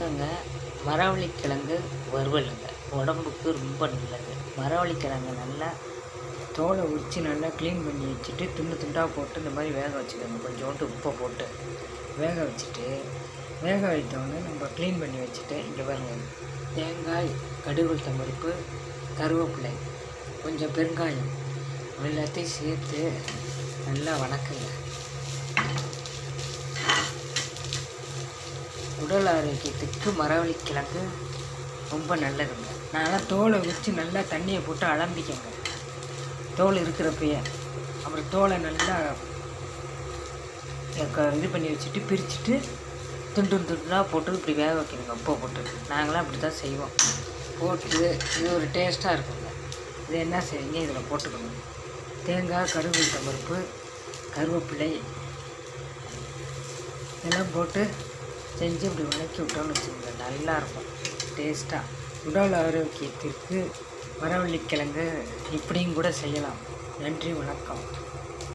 வணக்கங்க. மரவள்ளிக்கிழங்கு வறுவலுங்க. உடம்புக்கு ரொம்ப நல்லது. மரவள்ளிக்கிழங்கு நல்லா தோலை உரித்து நல்லா க்ளீன் பண்ணி வச்சுட்டு துண்டு துண்டாக போட்டு இந்த மாதிரி வேக வச்சுக்கோங்க. கொஞ்சோண்டு உப்பை போட்டு வேக வச்சுட்டு வேக வைத்தோடனே நம்ம க்ளீன் பண்ணி வச்சுட்டு இங்கே பாருங்கள் தேங்காய் கடுகுள் தம்பருப்பு பருப்பு கருவேப்பிலை கொஞ்சம் பெருங்காயம் எல்லாத்தையும் சேர்த்து நல்லா வணக்குங்க. உடல் ஆரோக்கியத்துக்கு மரவள்ளிக்கிழங்கு ரொம்ப நல்லதுங்க. நான்லாம் தோலை வச்சு நல்லா தண்ணியை போட்டு அலம்பிக்கங்க. தோல் இருக்கிறப்பயே. அப்புறம் தோலை நல்லா க- இது பண்ணி வச்சுட்டு பிரிச்சுட்டு துண்டு துண்டுலாம் போட்டு இப்படி வேக வைக்கணுங்க. உப்பை போட்டு. நாங்களாம் அப்படி தான் செய்வோம். போட்டு இது ஒரு டேஸ்ட்டாக இருக்குங்க. இது என்ன செய்வீங்க இதில் போட்டுக்கணும் தேங்காய் கடுகு பருப்பு கருவேப்பிலை இதெல்லாம் போட்டு செஞ்சு இப்படி வதக்கி விட்டோம்னு வச்சுக்கோங்க. நல்லாயிருக்கும் டேஸ்ட்டாக உடல் ஆரோக்கியத்திற்கு மரவள்ளிக்கிழங்கு இப்படியும் கூட செய்யலாம். நன்றி வணக்கம்.